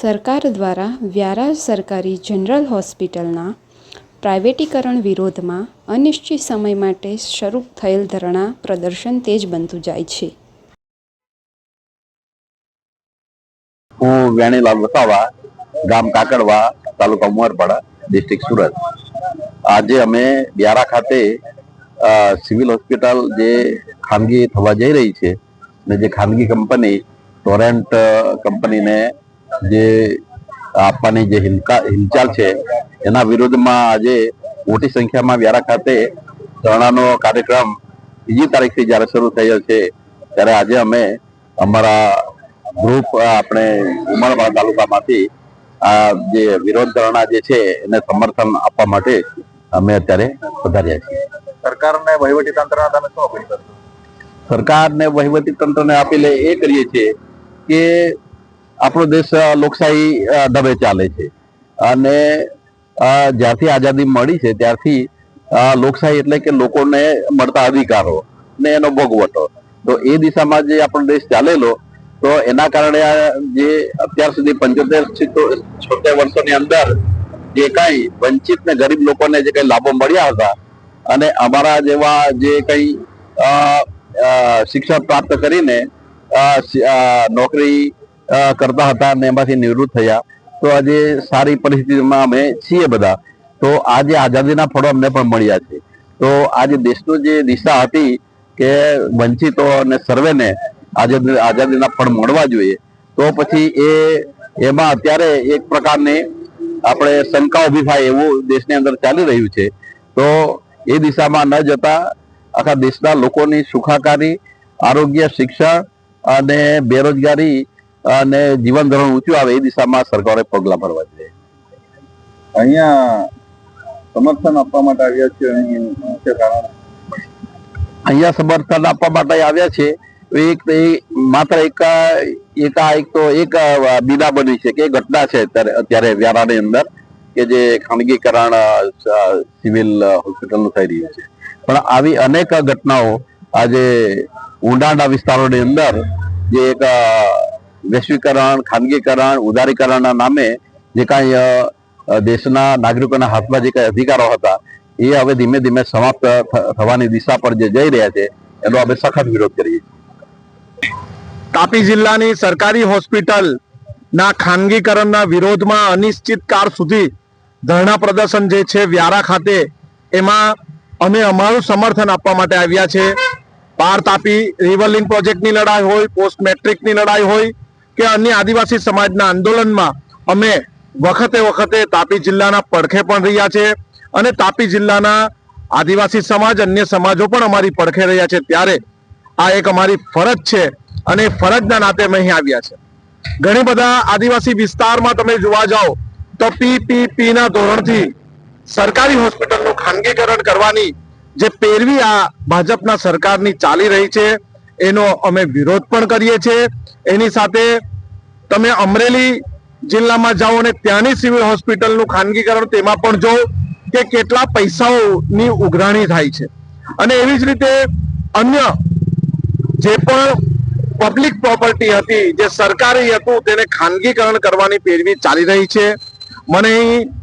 સરકાર દ્વારા વ્યારા સરકારી જનરલ હોસ્પિટલના પ્રાઇવેટીકરણ વિરોધમાં અનિશ્ચિત સમય માટે શરૂ થયેલ ધરણા પ્રદર્શન તેજ બનતું જાય છે. હું વેણીલાલ વસાવા, ગામ કાકડવા, તાલુકા ઉમરપાડા ડિસ્ટ્રિક્ટ સુરત. આજે અમે વ્યારા ખાતે સિવિલ હોસ્પિટલ જે ખાનગી થવા જઈ રહી છે ને જે ખાનગી કંપની ટોરેન્ટ કંપનીને જે આપવાની જે હિલચાલ છે એના વિરોધમાં આજે મોટી સંખ્યામાં વ્યારા ખાતે ધરણાનો કાર્યક્રમ બીજી તારીખથી જ્યારે શરૂ થયો છે ત્યારે આજે અમે અમારા ગ્રુપ આપણે ઉમરવાડા તાલુકામાંથી આ જે વિરોધ ધરણા જે છે એને સમર્થન આપવા માટે અમે અત્યારે પધાર્યા છીએ. સરકારને વહીવટી તંત્રના તમે શું અપીલ કરશો સરકારને વહીવટી તંત્રને આપીલે એ કરીએ છીએ કે આપણો દેશ લોકશાહી ઢબે ચાલે છે. અને જ્યારથી આઝાદી મળી છે ત્યારથી લોકશાહી એટલે કે લોકોને મળતા અધિકારો ને એનો ભોગવટો. તો એ દિશામાં જે આપણો દેશ ચાલેલો, તો એના કારણે આ જે અત્યાર સુધી પંચોતેર છોતેર વર્ષોની અંદર જે કઈ વંચિત ને ગરીબ લોકોને જે કઈ લાભો મળ્યા હતા અને અમારા જેવા જે કઈ શિક્ષણ પ્રાપ્ત કરીને નોકરી કરતા હતા અને એમાંથી નિવૃત્ત થયા. તો આજે સારી પરિસ્થિતિમાં અમે છીએ બધા. તો આજે આઝાદીના ફળો અમને પણ મળ્યા છે. તો આજે દેશનું જે દિશા હતી કે વંચિતો અને સર્વેને આઝાદી, આઝાદીના ફળ મળવા જોઈએ. તો પછી એ, એમાં અત્યારે એક પ્રકારની આપણે શંકા ઊભી થાય એવું દેશની અંદર ચાલી રહ્યું છે. તો એ દિશામાં ન જતા આખા દેશના લોકોની સુખાકારી, આરોગ્ય, શિક્ષણ અને બેરોજગારી અને જીવન ધોરણ ઊંચું આવે એ દિશામાં સરકારે પગલાં ભરવા જોઈએ. અહીંયા સમર્થન આપવા માટે આવ્યા છે અહીંયા સમર્થન આપવા માટે આવ્યા છે. એક માત્ર એક એક આ એક તો એક બીડા બની છે કે ઘટના છે અત્યારે વ્યારાની અંદર કે જે ખાનગીકરણ સિવિલ હોસ્પિટલનું થઈ રહ્યું છે. પણ આવી અનેક ઘટનાઓ આજે ઊંડાણના વિસ્તારોની અંદર જે એક વૈશ્વિકરણ, ખાનગીકરણ, ઉદારીકરણના નામે જે કાંઈ દેશના નાગરિકોના હાથમાં જે કાંઈ અધિકારો હતા, એ હવે ધીમે ધીમે સમાપ્ત થવાની દિશા પર જે જઈ રહ્યા છે, એનો અમે સખત વિરોધ કરીએ તાપી જિલ્લાની સરકારી હોસ્પિટલ ના ખાનગીકરણના વિરોધમાં અનિશ્ચિત કાળ સુધી ધરણા પ્રદર્શન જે છે વ્યારા ખાતે, એમાં અમે અમારું સમર્થન આપવા માટે આવ્યા છે. પાર તાપી રિવરલિંક પ્રોજેક્ટની લડાઈ હોય, પોસ્ટ મેટ્રિકની લડાઈ હોય કે અન્ય આદિવાસી સમાજના આંદોલનમાં અમે વખતે વખતે તાપી જિલ્લાના પડખે પણ રહ્યા છે અને તાપી જિલ્લાના આદિવાસી સમાજ, અન્ય સમાજો પણ અમારી પડખે રહ્યા છે. ત્યારે આ એક અમારી ફરજ છે અને ફરજના નાતે અમે અહીં આવ્યા છે. ઘણી બધા આદિવાસી વિસ્તારમાં તમે જોવા જાઓ તો પીપીપી ના ધોરણથી સરકારી હોસ્પિટલનું ખાનગીકરણ કરવાની જે પેરવી આ ભાજપના સરકારની ચાલી રહી છે, એનો અમે વિરોધ પણ કરીએ છીએ. એની સાથે તમે અમરેલી જિલ્લામાં જાઓ અને ત્યાંની સિવિલ હોસ્પિટલનું ખાનગીકરણ તેમાં પણ જો કે કેટલા પૈસાઓની ઉઘરાણી થાય છે. અને એવી જ રીતે અન્ય જે પણ પબ્લિક પ્રોપર્ટી હતી, જે સરકારી હતું, તેને ખાનગીકરણ કરવાની પેરવી ચાલી રહી છે. મને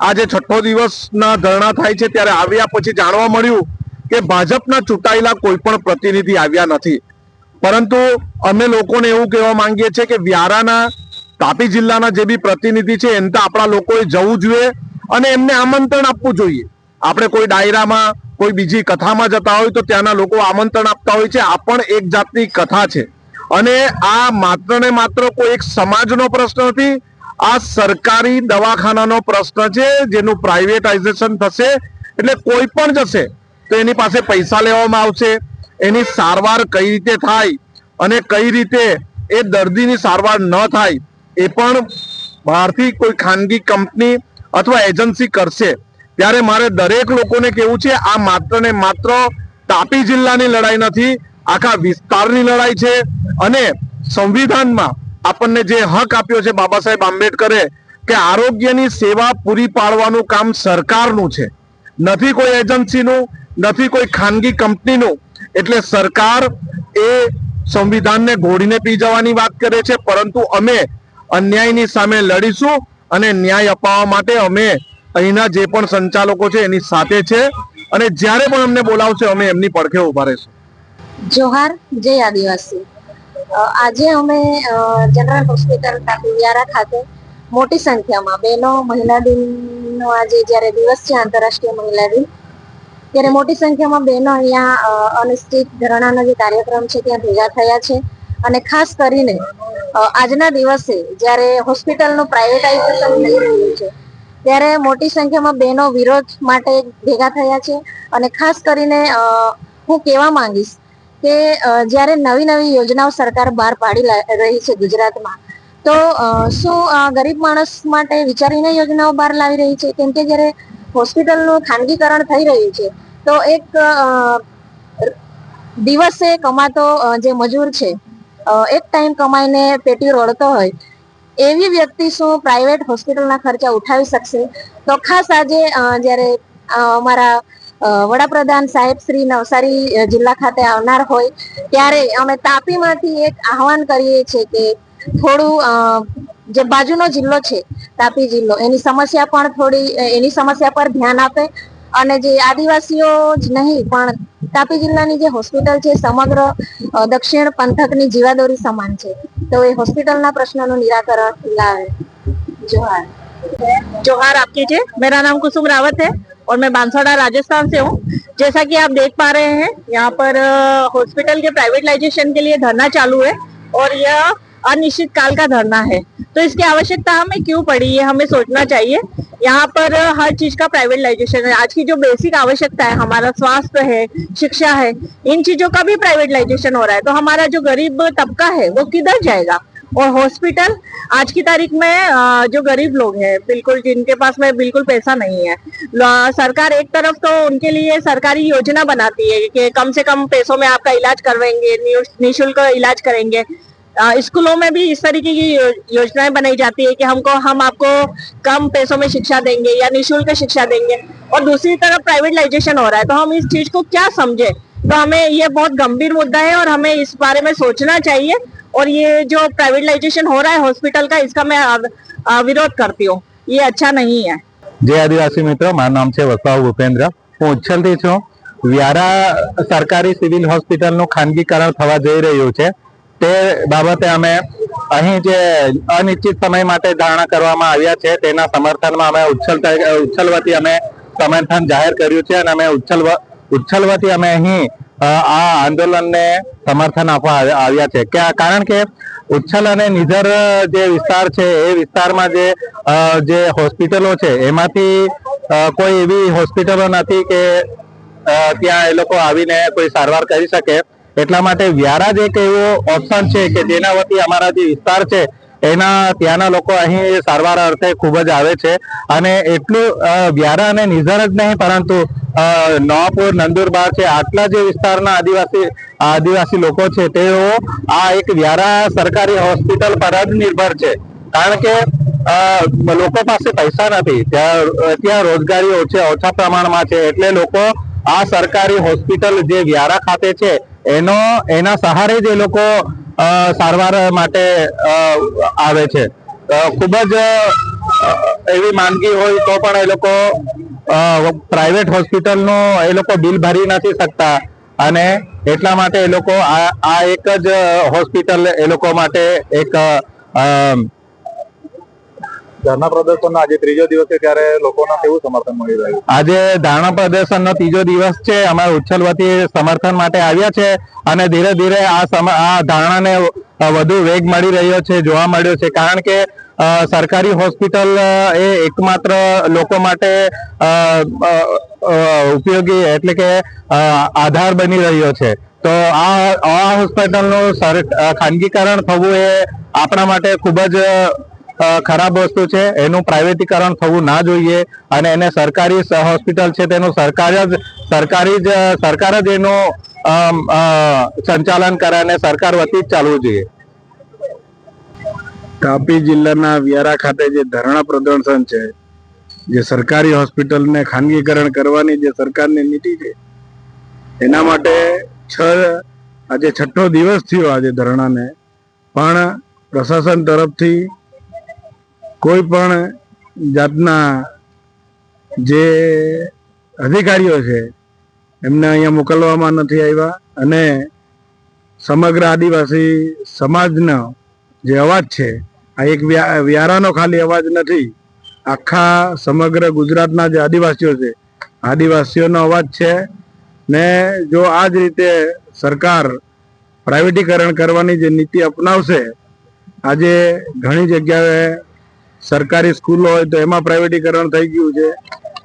આજે છઠ્ઠો દિવસના ધરણા થાય છે, ત્યારે આવ્યા પછી જાણવા મળ્યું કે ભાજપના ચૂંટાયેલા કોઈ પણ પ્રતિનિધિ આવ્યા નથી. પરંતુ અમે લોકોને એવું કહેવા માંગીએ છીએ કે વ્યારાના તાપી જિલ્લાના જે બી પ્રતિનિધિ છે, એમ તો આપણા લોકોએ જવું જોઈએ અને એમને આમંત્રણ આપવું જોઈએ. આપણે કોઈ ડાયરામાં, કોઈ બીજી કથામાં જતા હોય તો ત્યાંના લોકો આમંત્રણ આપતા હોય છે. આ પણ એક જાતની કથા છે. અને આ માત્ર ને માત્ર કોઈ એક સમાજનો પ્રશ્ન નથી, આ સરકારી દવાખાનાનો પ્રશ્ન છે, જેનું પ્રાઇવેટાઇઝેશન થશે, એટલે કોઈ પણ જશે, તો એની પાસે પૈસા લેવામાં આવશે, એની સારવાર કઈ રીતે થાય, અને કઈ રીતે એ દર્દીની સારવાર ન થાય એ પણ બહારથી કોઈ ખાનગી કંપની અથવા એજન્સી કરશે. ત્યારે મારે દરેક લોકોને કેવું છે, આ માત્ર ને માત્ર તાપી જિલ્લાની લડાઈ નથી, આખા વિસ્તારની લડાઈ છે અને સંવિધાનમાં આપણને જે હક આપ્યો છે બાબા સાહેબ આંબેડકરે કે આરોગ્યની સેવા પૂરી પાડવાનું કામ સરકારનું છે. નથી કોઈ એજન્સીનું, નથી કોઈ ખાનગી કંપનીનું. એટલે સરકાર એ સંવિધાનને ઘોડીને પી જવાની વાત કરે છે, પરંતુ અમે અન્યાયની સામે લડીશું અને ન્યાય અપાવવા માટે અમે અહીંના જે પણ સંચાલકો છે એની સાથે છે. અને જ્યારે પણ અમને બોલાવશે, અમે એમની પડખે ઊભા રહીશું. જોહાર, જય આદિવાસી. આજે અમે જનરલ હોસ્પિટલ તાપીયારા ખાતે મોટી સંખ્યામાં બહેનો મહિલા દિનનો આજે જ્યારે દિવસ છે, આંતરરાષ્ટ્રીય મહિલા દિન, ત્યારે મોટી સંખ્યામાં બહેનો અહીંયા અનિશ્ચિત ધરણાનો જે કાર્યક્રમ છે, ત્યાં ભેગા થયા છે. અને ખાસ કરીને આજના દિવસે જ્યારે હોસ્પિટલનું પ્રાઇવેટાઇઝેશન થઈ રહ્યું છે, ત્યારે મોટી સંખ્યામાં બહેનો વિરોધ માટે ભેગા થયા છે અને ખાસ કરીને હું કહેવા માંગીશ કે જ્યારે નવી નવી યોજનાઓ સરકાર બહાર પાડી રહી છે ગુજરાતમાં, તો શું ગરીબ માણસ માટે વિચારીને યોજનાઓ બહાર લાવી રહી છે? કેમ કે જ્યારે હોસ્પિટલનું ખાનગીકરણ થઈ રહ્યું છે, તો એક દિવસે કમાતો જે મજૂર છે એક ટાઈમ કમાઈને પેટી રોડતો હોય, એવી વ્યક્તિ શું પ્રાઇવેટ હોસ્પિટલના ખર્ચા ઉઠાવી શકશે? તો ખાસ આજે જ્યારે અમારા વડાપ્રધાન સાહેબ શ્રી નવસારી જિલ્લા ખાતે આવનાર હોય, ત્યારે અમે તાપીમાંથી એક આહવાન કરીએ છીએ કે થોડું જે બાજુનો જિલ્લો છે, તાપી જિલ્લો, એની સમસ્યા પણ થોડી એની સમસ્યા પર ધ્યાન આપે અને જે આદિવાસીઓ જ નહીં પણ તાપી જિલ્લાની જે હોસ્પિટલ છે સમગ્ર અ, દક્ષિણ પંથકની જીવાદોરી સમાન છે તો એ હોસ્પિટલના પ્રશ્નોનું નિરાકરણ લાવે જોહાર जोहार आप कीजिए मेरा नाम कुसुम रावत है और मैं बांसवाड़ा राजस्थान से हूँ जैसा कि आप देख पा रहे हैं यहाँ पर अ, हॉस्पिटल के प्राइवेटाइजेशन के लिए धरना चालू है और यह अनिश्चित काल का धरना है तो इसकी आवश्यकता हमें क्यों पड़ी ये हमें सोचना चाहिए। यहाँ पर हर चीज़ का प्राइवेटाइजेशन है। आज की जो बेसिक आवश्यकता है, हमारा स्वास्थ्य है, शिक्षा है, इन चीज़ों का भी प्राइवेटाइजेशन हो रहा है। तो हमारा जो गरीब तबका है, वो किधर जाएगा? और हॉस्पिटल आज की तारीख में जो गरीब लोग हैं, बिल्कुल जिनके पास में बिल्कुल पैसा नहीं है सरकार एक तरफ़ तो उनके लिए सरकारी योजना बनाती है कि कम से कम पैसों में आपका इलाज करवाएँगे निशु- निशुल्क इलाज करेंगे। स्कूलों में भी इस तरीके की यो- योजनाएं बनाई जाती है कि हमको हम आपको कम पैसों में शिक्षा देंगे या निशुल्क शिक्षा देंगे और दूसरी तरफ प्राइवेटाइजेशन हो रहा है तो हम इस चीज को क्या समझे तो हमें ये बहुत गंभीर मुद्दा है और हमें इस बारे में सोचना चाहिए और ये जो प्राइवेटाइजेशन हो रहा है हॉस्पिटल का इसका मैं अ, अ, विरोध करती हूँ ये अच्छा नहीं है જય આદિવાસી મિત્રો મારું નામ છે વસાવ ભૂપેન્દ્ર હું ઉચ્છલથી છું વ્યારા સરકારી સિવિલ હોસ્પિટલનું ખાનગીકરણ થવા જઈ રહ્યું છે તે બાબતે અમે અહીં જે અનિશ્ચિત સમય માટે ધારણા કરવામાં આવ્યા છે, તેના સમર્થનમાં અમે ઉચ્છલ ઉચ્છલ વતી અમે સમર્થન જાહેર કર્યું છે અને અમે ઉચ્છલ ઉચ્છલ વતી અમે અહીં આ આંદોલનને સમર્થન આપવા આવ્યા છે. કે કારણ કે ઉચ્છલ અને નિઝર જે વિસ્તાર છે, એ વિસ્તારમાં જે જે હોસ્પિટલો છે, એમાંથી કોઈ એવી હોસ્પિટલો નથી કે ત્યાં એ લોકો આવીને કોઈ સારવાર કરી શકે. એટલા માટે વ્યારા જ એક એવો ઓપ્શન છે કે જેના વતી અમારા જે વિસ્તાર છે, એના ત્યાંના લોકો અહીં સારવાર અર્થે ખૂબ જ આવે છે. અને એટલું વ્યારા અને નિઝર જ નહીં, પરંતુ નવાપુર, નંદુરબાર છે, આટલા જે વિસ્તારના આદિવાસી આદિવાસી લોકો છે, તેઓ આ એક વ્યારા સરકારી હોસ્પિટલ પર જ નિર્ભર છે. કારણ કે લોકો પાસે પૈસા નથી. ત્યાં ત્યાં રોજગારી ઓછા ઓછા પ્રમાણમાં છે, એટલે લોકો આ સરકારી હોસ્પિટલ જે વ્યારા ખાતે છે એનો, એના સહારે જ એ લોકો સારવાર માટે આવે છે. ખૂબ જ એવી માંદગી હોય તો પણ એ લોકો પ્રાઇવેટ હોસ્પિટલનું એ લોકો બિલ ભરી નથી શકતા. અને એટલા માટે એ લોકો આ એક જ હોસ્પિટલ એ લોકો માટે એક ધરના પ્રદર્શનનો આજે ત્રીજો દિવસ છે ત્યારે લોકોના કેવું સમર્થન મળી રહ્યું આજે ધારણા પ્રદર્શનનો ત્રીજો દિવસ છે. અમે ઉચ્છલ વતી સમર્થન માટે આવ્યા છે અને ધીરે ધીરે આ આ ધારણાને વધુ વેગ મળી રહ્યો છે, જોવા મળ્યો છે. કારણ કે સરકારી હોસ્પિટલ એ એકમાત્ર લોકો માટે ઉપયોગી એટલે કે આધાર બની રહ્યો છે. તો આ હોસ્પિટલનું ખાનગીકરણ થવું એ આપણા માટે ખૂબ જ ખરાબ વસ્તુ છે, એનું પ્રાઇવેટીકરણ થવું ના જોઈએ અને એને સરકારી હોસ્પિટલ છે તેનું સરકાર જ, સરકારી જ, સરકાર જ એનું સંચાલન કરે અને સરકાર વતી જ ચાલવું જોઈએ. તાપી જિલ્લાના વ્યારા ખાતે જે ધરણા પ્રદર્શન છે, જે સરકારી હોસ્પિટલને ખાનગીકરણ કરવાની જે સરકારની નીતિ છે, એના માટે છ, આજે છઠ્ઠો દિવસ થયો આજે ધરણાને, પણ પ્રશાસન તરફથી કોઈ પણ જાતના જે અધિકારીઓ છે, એમને અહીંયા મોકલવામાં નથી આવ્યા અને સમગ્ર આદિવાસી સમાજનો જે અવાજ છે, આ એક વ્યારાનો ખાલી અવાજ નથી, આખા સમગ્ર ગુજરાતના જે આદિવાસીઓ છે, આદિવાસીઓનો અવાજ છે ને જો આ જ રીતે સરકાર પ્રાઇવેટીકરણ કરવાની જે નીતિ અપનાવશે, આજે ઘણી જગ્યાએ સરકારી સ્કૂલો હોય તો એમાં પ્રાઇવેટીકરણ થઈ ગયું છે.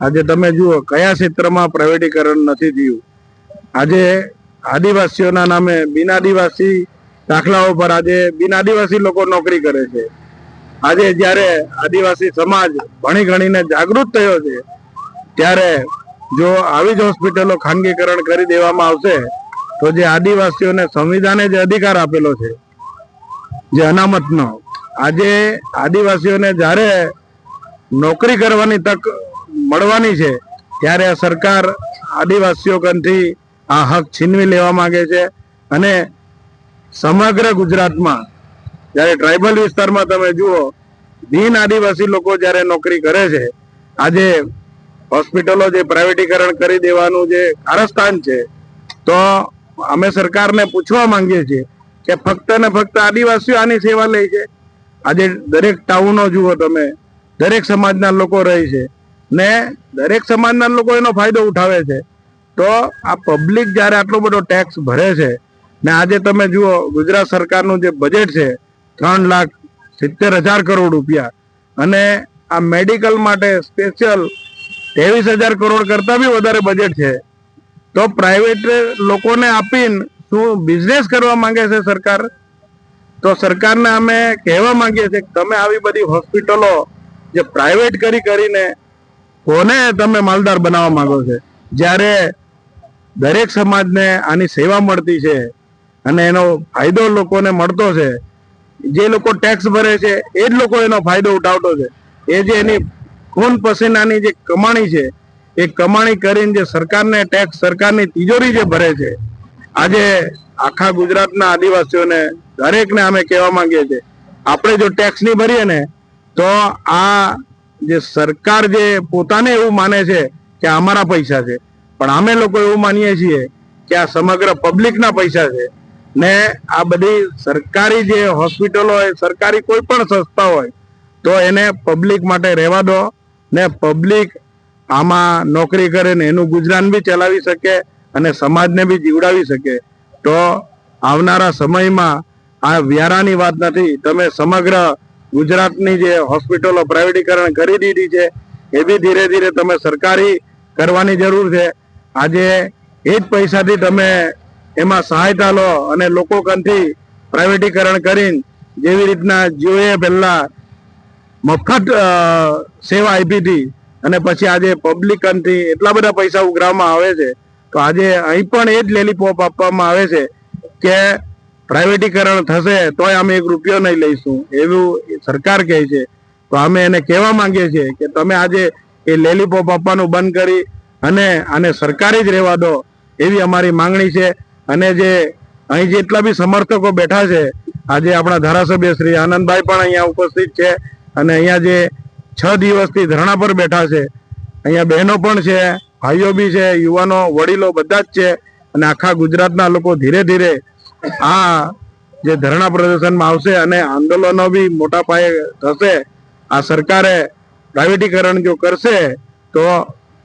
આજે તમે જુઓ, કયા ક્ષેત્રમાં પ્રાઇવેટીકરણ નથી થયું? આજે આદિવાસીઓના નામે બિન આદિવાસી દાખલાઓ પર આજે બિન આદિવાસી લોકો નોકરી કરે છે. આજે જ્યારે આદિવાસી સમાજ ભણી ગણીને જાગૃત થયો છે, ત્યારે જો આવી જ હોસ્પિટલો ખાનગીકરણ કરી દેવામાં આવશે, તો જે આદિવાસીઓને સંવિધાને જે અધિકાર આપેલો છે, જે અનામતનો આજે આદિવાસીઓને જ્યારે નોકરી કરવાની તક મળવાની છે, ત્યારે આ સરકાર આદિવાસીઓ કંથી આ હક છીનવી લેવા માંગે છે અને સમગ્ર ગુજરાતમાં, જ્યારે ટ્રાઇબલ વિસ્તારમાં તમે જુઓ બિન આદિવાસી લોકો જ્યારે નોકરી કરે છે, આજે હોસ્પિટલો જે પ્રાઇવેટીકરણ કરી દેવાનું જે કારસ્થાન છે, તો અમે સરકારને પૂછવા માંગીએ છીએ કે ફક્ત ને ફક્ત આદિવાસીઓ આની સેવા લે છે? આજે દરેક ટાઉનો જુઓ તમે, દરેક સમાજના લોકો રહે છે ને દરેક સમાજના લોકો એનો ફાયદો ઉઠાવે છે. તો આ પબ્લિક જ્યારે આટલો બધો ટેક્સ ભરે છે ને આજે તમે જુઓ ગુજરાત સરકારનું જે બજેટ છે ત્રણ લાખ સિત્તેર હજાર કરોડ રૂપિયા અને આ મેડિકલ માટે સ્પેશિયલ ત્રેવીસ હજાર કરોડ કરતાં બી વધારે બજેટ છે. તો પ્રાઇવેટ લોકોને આપીને શું બિઝનેસ કરવા માંગે છે સરકાર? તો સરકારને અમે કહેવા માંગીએ છીએ કે તમે આવી બધી હોસ્પિટલો જે પ્રાઇવેટ કરી કરીને કોને તમે માલદાર બનાવવા માંગો છો? જ્યારે દરેક સમાજને આની સેવા મળતી છે અને એનો ફાયદો લોકોને મળતો છે, જે લોકો ટેક્સ ભરે છે, એ જ લોકો એનો ફાયદો ઉઠાવતો છે. એ જે એની ખૂન પસીનાની જે કમાણી છે, એ કમાણી કરીને જે સરકારને ટેક્સ સરકારની તિજોરી જે ભરે છે, આજે આખા ગુજરાતના આદિવાસીઓને દરેકને અમે કહેવા માંગીએ છીએ. આપણે જો ટેક્સ નહીં ભરીએ ને, તો આ જે સરકાર જે પોતાને એવું માને છે કે અમારા પૈસા છે. પણ અમે લોકો એવું માનીએ છીએ કે આ સમગ્ર પબ્લિકના પૈસા છે. ને આ બધી સરકારી જે હોસ્પિટલો હોય, સરકારી કોઈ પણ સંસ્થા હોય, તો એને પબ્લિક માટે રહેવા દો. ને પબ્લિક આમાં નોકરી કરે ને એનું ગુજરાન બી ચલાવી શકે અને સમાજને બી જીવડાવી શકે. તો આવનારા સમયમાં આ વ્યારાની વાત નથી. તમે સમગ્ર ગુજરાતની જે હોસ્પિટલો પ્રાઇવેટીકરણ કરી દીધી છે, એ બી ધીરે ધીરે તમે સરકારી કરવાની જરૂર છે. આજે એ જ પૈસાથી તમે એમાં સહાયતા લો અને લોકો કંઠી પ્રાઇવેટીકરણ કરીને જેવી રીતના જીઓએ પહેલાં મફત સેવા આપી હતી અને પછી આજે પબ્લિક કંઠી એટલા બધા પૈસા ઉઘરાવવામાં આવે છે. તો આજે અહીં પણ એ જ લેલીપોપ આપવામાં આવે છે કે પ્રાઇવેટીકરણ થશે તોય અમે એક રૂપિયો નહીં લઈશું. એવું સરકાર કહે છે. તો અમે એને કહેવા માંગીએ છીએ કે તમે આજે એ લેલીપોપ આપવાનું બંધ કરી અને આને સરકારી જ રહેવા દો એવી અમારી માંગણી છે. અને જે અહીં જેટલા બી સમર્થકો બેઠા છે, આજે આપણા ધારાસભ્ય શ્રી આનંદભાઈ પણ અહીંયા ઉપસ્થિત છે અને અહીંયા જે છ દિવસથી ધરણા પર બેઠા છે. અહીંયા બહેનો પણ છે, ભાઈઓ બી છે, યુવાનો, વડીલો બધા જ છે અને આખા ગુજરાતના લોકો ધીરે ધીરે આ જે ધરણા પ્રદર્શનમાં આવશે અને આંદોલનો બી મોટા પાયે થશે, આ સરકારે પ્રાઇવેટીકરણ જો કરશે, તો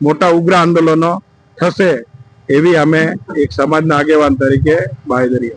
મોટા ઉગ્ર આંદોલનો થશે, એવી અમે એક સમાજના આગેવાન તરીકે બાંયધરી